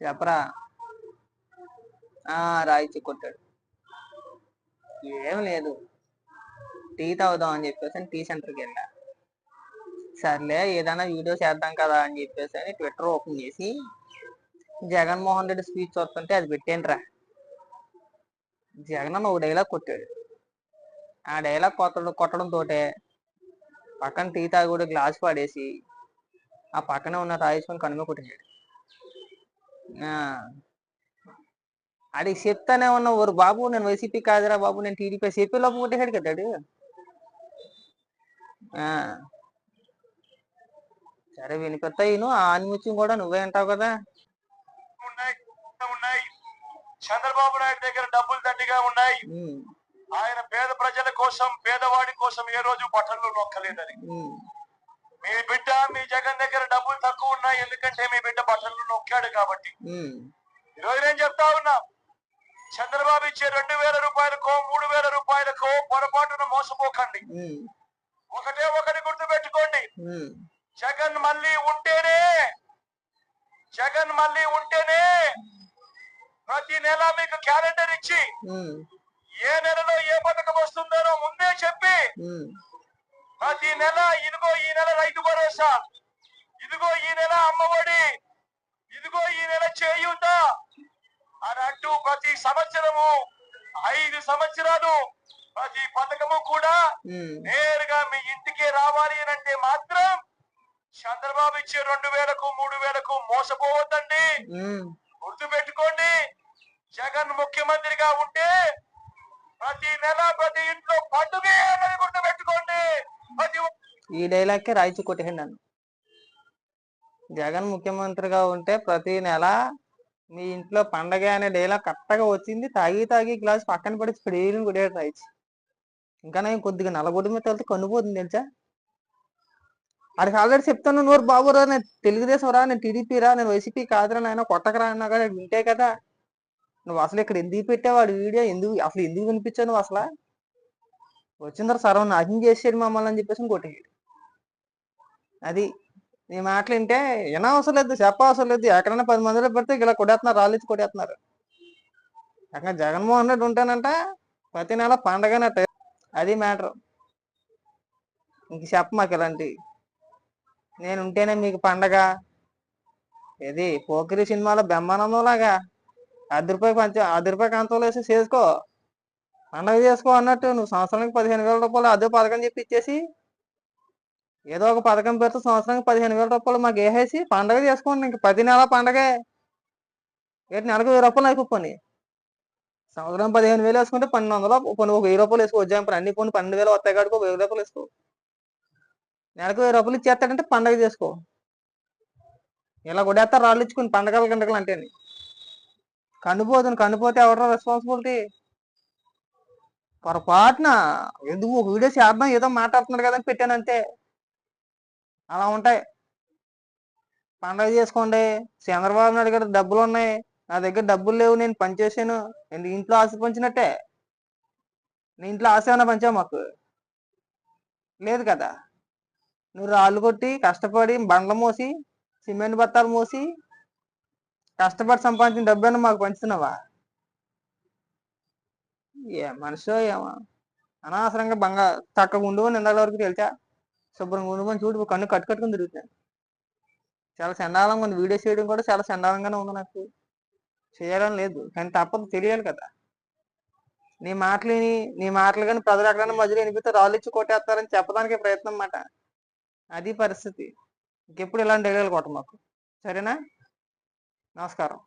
చెప్పరా? ఆ రాయిచి కొట్టాడు ఏం లేదు. టీ తాగుదాం అని చెప్పేసి టీ సెంటర్కి వెళ్ళా సర్లే ఏదైనా వీడియో చేద్దాం కదా అని చెప్పేసి అని ట్విట్టర్ ఓపెన్ చేసి జగన్మోహన్ రెడ్డి స్పీచ్ చూస్తుంటే అది పెట్టేంట్రా. జగన్ ఒక డైలాగ్ కొట్టాడు. ఆ డైలాగ్ కొట్టడం కొట్టడం తోటే పక్కన టీ తాగుడు గ్లాస్ పడేసి ఆ పక్కనే ఉన్న రాయేసుకొని కనుమ కొట్టాడు ఆ, ఆడికి చెప్తానే ఉన్న ఓరు బాబు నేను వైసీపీ కాదురా బాబు నేను టీడీపీ చెప్పే లోపు కొట్టేసాడు కదాడు ఆ, సరే వినిపిస్తాయిను ఆ ఆనిముత్యం కూడా నువ్వే అంటావు కదా. చంద్రబాబు నాయుడు దగ్గర డబ్బులు దండిగా ఉన్నాయి. ఆయన పేద ప్రజల కోసం పేదవాడి కోసం ఏ రోజు బట్టలు నొక్కలేదని. మీ బిడ్డ మీ జగన్ దగ్గర ఉన్నాయి ఎందుకంటే మీ బిడ్డ బట్టలు నొక్కాడు కాబట్టి. ఈ రోజు నేను చెప్తా ఉన్నా చంద్రబాబు ఇచ్చే రెండు వేల రూపాయలకో మూడు వేల రూపాయలకో పొరపాటున మోసపోకండి. ఒకటే ఒకటి గుర్తు పెట్టుకోండి జగన్ మళ్ళీ ఉంటేనే జగన్ మళ్ళీ ఉంటేనే ప్రతి నెల మీకు క్యాలెండర్ ఇచ్చి ఏ నెలలో ఏ పథకం వస్తుందో ముందే చెప్పి ప్రతి నెల ఇదిగో ఈ నెల రైతు భరోసా. ఇదిగో ఈ నెల అమ్మఒడి. ఇదిగో ఈ నెల చేయూత అని అంటూ ప్రతి సంవత్సరము ఐదు సంవత్సరాలు ప్రతి పథకము కూడా నేరుగా మీ ఇంటికి రావాలి అని అంటే మాత్రం చంద్రబాబు ఇచ్చే రెండు వేలకు మూడు వేలకు మోసపోవద్దండి. గుర్తు పెట్టుకోండి జగన్ ముఖ్యమంత్రిగా ఉంటే ప్రతి నెల ప్రతి ఇంట్లో పండుగ గుర్తు పెట్టుకోండి ప్రతి ఈ డైలాగ్కే రాయిచి కొట్టేయండి జగన్ ముఖ్యమంత్రిగా ఉంటే ప్రతి నెల మీ ఇంట్లో పండగ అనే డేలా కరెక్ట్గా వచ్చింది. తాగి తాగి గ్లాస్ పక్కన పడి స్ప్రేలు కొట్టాడు రాయిచి ఇంకా నేను కొద్దిగా నలగొడ్డు మీద వెళ్తే కనుపోతుంది తెలుసా? ఆడికి ఆల్రెడీ చెప్తాను నువ్వు బాబురా నేను తెలుగుదేశం రా నేను టీడీపీ రా నేను వైసీపీ కాదురా నాయన కొట్టకరా అన్నా కానీ వింటే కదా. నువ్వు అసలు ఇక్కడ ఎందుకు పెట్టావు వీడియో? ఎందుకు అసలు ఎందుకు వినిపించావు నువ్వు అసలు? వచ్చిన తర్వాత సర్వం నాశనం మమ్మల్ని అని చెప్పేసి కొట్టేయాడు అది నీ మాటలు వింటే విన అవసరం లేదు చెప్ప అవసరం లేదు ఎక్కడైనా పది మందిలో పెడితే ఇలా కొడేస్తున్నారు రాలేదు కొడేస్తున్నారు అక్కడ జగన్మోహన్ రెడ్డి ఉంటానంట ప్రతి నెల పండగనట్టు. అది మ్యాటర్. ఇంక చెప్ప మాకు ఇలాంటి నేను ఉంటేనే మీకు పండగ. ఇది పోకిరి సినిమాలో బ్రహ్మానందం లాగా రూపాయి పంచ అర్ధ రూపాయి కాంతంలో వేసి చేసుకో. పండగ చేసుకో అన్నట్టు నువ్వు సంవత్సరానికి పదిహేను వేల రూపాయలు అదే పథకం చెప్పి ఇచ్చేసి ఏదో ఒక పథకం పెడితే సంవత్సరానికి పదిహేను వేల రూపాయలు మాకు వేసేసి పండగ చేసుకోండి ఇంక ప్రతి నెల పండగే. ఏంటి నెలకు వెయ్యి రూపాయలు అయిపోయి సంవత్సరం పదిహేను వేలు వేసుకుంటే పన్నెండు వందలు కొన్ని ఒక వెయ్యి రూపాయలు వేసుకో ఎగ్జాంపుల్ అన్ని కొన్ని పన్నెండు వేలు వస్తాయి కాడుకో వెయ్యి రూపాయలు వేసుకో. నెలకు వెయ్యి రూపాయలు ఇచ్చేస్తాడంటే పండగ చేసుకో. ఇలా కొడేస్తారు రాళ్ళు ఇచ్చుకుని పండగల గంటలు అంటే కనుపోతుంది కనుపోతే ఎవరో రెస్పాన్సిబిలిటీ పొరపాటున ఎందుకు ఒక వీడియో చేద్దాం ఏదో మాట్లాడుతున్నాడు కదా అని పెట్టాను అంతే అలా ఉంటాయి. పండగ చేసుకోండి. చంద్రబాబు నాయుడు గారు డబ్బులు ఉన్నాయి నా దగ్గర డబ్బులు లేవు. నేను పనిచేసాను ఎందుకు నేను ఇంట్లో ఆశ పంచినట్టే. నీ ఇంట్లో ఆశ ఏమైనా పంచావు మాకు? లేదు కదా. నువ్వు రాళ్ళు కొట్టి కష్టపడి బండ్ల మోసి సిమెంట్ బత్తాలు మోసి కష్టపడి సంపాదించిన డబ్బైనా మాకు పంచుతున్నావా? ఏ మనిషో ఏమో. అనవసరంగా బంగారు చక్కగా ఉండు నిన్నటి వరకు తెలుసా శుభ్రంగా ఉండమని చూడు కన్ను కట్టు కట్టుకుని తిరుగుతున్నాను చాలా చండాలంగా ఉంది. వీడియో చేయడం కూడా చాలా చండాలంగానే ఉంది నాకు. చేయాలని లేదు. కానీ తప్పదు తెలియాలి కదా. నీ మాటలు విని నీ మాటలు కానీ ప్రజలు ఎక్కడైనా మధ్యలో వినిపిస్తే రాళ్ళు ఇచ్చి కొట్టేస్తారని చెప్పడానికి ప్రయత్నం అన్నమాట. అది పరిస్థితి. ఇంకెప్పుడు ఇలాంటి డైలాగులు కొట్ట మాకు సరేనా? నమస్కారం.